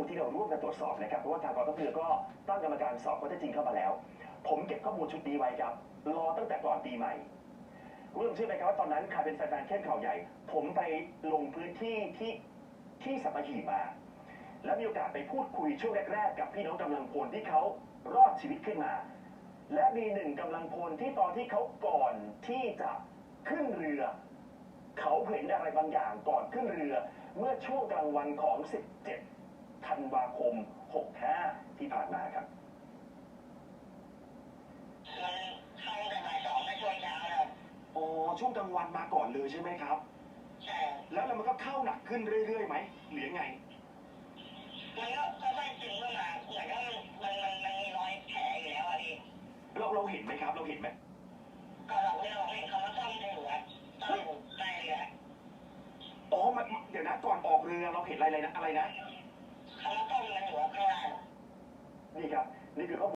มูลที่เราร่วมกันตรวจสอบนะครับเพราะว่าทางกองทัพเรือก็ตั้งกรรมการสอบข้อเท็จจริงเข้ามาแล้ว ผมเก็บข้อมูลชุดนี้ไว้ครับรอตั้งแต่ก่อนปีใหม่คุณผู้ชมเชื่อไหมครับว่าตอนนั้นใครเป็นแฟนๆเข้มข่าวใหญ่ ผมไปลงพื้นที่ที่ที่สัตหีบมา แล้วมีโอกาสไปพูดคุยช่วงแรกๆ กับพี่น้องกำลังพลที่เขารอดชีวิตขึ้นมา และมีหนึ่งกำลังพลที่ตอนที่เขาก่อนที่จะขึ้นเรือ เขาเห็นอะไรบางอย่างก่อนขึ้นเรือ เมื่อช่วงกลางวันของ 17 ธันวาคม 65 ที่ผ่านมาครับมันเข้าแต่บ่ายสองในช่วงเช้าครับอ๋อช่วงกลางวันมาก่อนเลยใช่ไหมครับ ใช่แล้วแล้วมันก็เข้าหนักขึ้นเรื่อยๆไหมหรือยังไง มันก็ค่อยๆซึมเข้ามาเหมือนกับมันมันมันมีรอยแผลอยู่แล้วอะพี่เราเราเห็นไหมครับ เราเห็นไหมก็หลังเรือผมเห็นเขามาซ่อมในหัวซ่อมอยู่ใต้เรืออ๋อมันเดี๋ยวนะก่อนออกเรือเราเห็นอะไรเลยนะอะไรนะ เขามาซ่อมในหัวข้างล่างนี่ครับ นี่คือข้อมูล